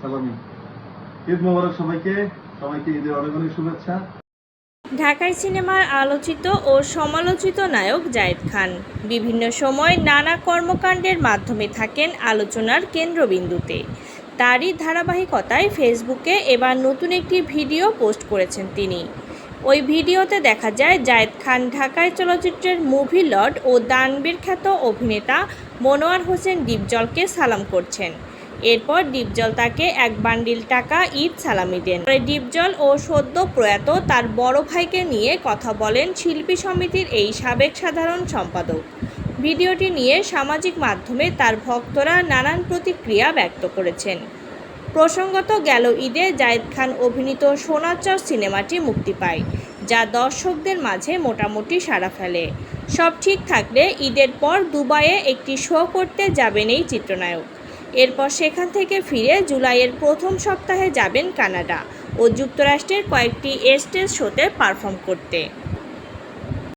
সালামি। ঈদ মোবারক সবাইকে। সবাইকে ঈদের অনেক অনেক শুভেচ্ছা। ঢাকাই সিনেমার আলোচিত ও সমালোচিত নায়ক জায়েদ খান। বিভিন্ন সময় নানা কর্মকাণ্ডের মাধ্যমে থাকেন আলোচনার কেন্দ্রবিন্দুতে। তারই ধারাবাহিকতায় ফেসবুকে এবার নতুন একটি ভিডিও পোস্ট করেছেন তিনি। ওই ভিডিওতে দেখা যায়, জায়েদ খান ঢাকায় চলচ্চিত্রের মুভি লর্ড ও দানবীর খ্যাত অভিনেতা মনোয়ার হোসেন ডিপজলকে সালাম করছেন। এরপর ডিপজল তাকে এক বান্ডিল টাকা ঈদ সালামি দেন। পরে ডিপজল ও সদ্য প্রয়াত তার বড় ভাইকে নিয়ে কথা বলেন শিল্পী সমিতির এই সাবেক সাধারণ সম্পাদক। ভিডিওটি নিয়ে সামাজিক মাধ্যমে তার ভক্তরা নানান প্রতিক্রিয়া ব্যক্ত করেছেন। প্রসঙ্গত গেল ঈদে জায়েদ খান অভিনীত সোনাচর সিনেমাটি মুক্তি পায়, যা দর্শকদের মাঝে মোটামুটি সাড়া ফেলে। সব ঠিক থাকলে ঈদের পর দুবাইয়ে একটি শো করতে যাবেন এই চিত্রনায়ক। এরপর সেখান থেকে ফিরে জুলাইয়ের প্রথম সপ্তাহে যাবেন কানাডা ও যুক্তরাষ্ট্রের কয়েকটি এস্টেজ শোতে পারফর্ম করতে।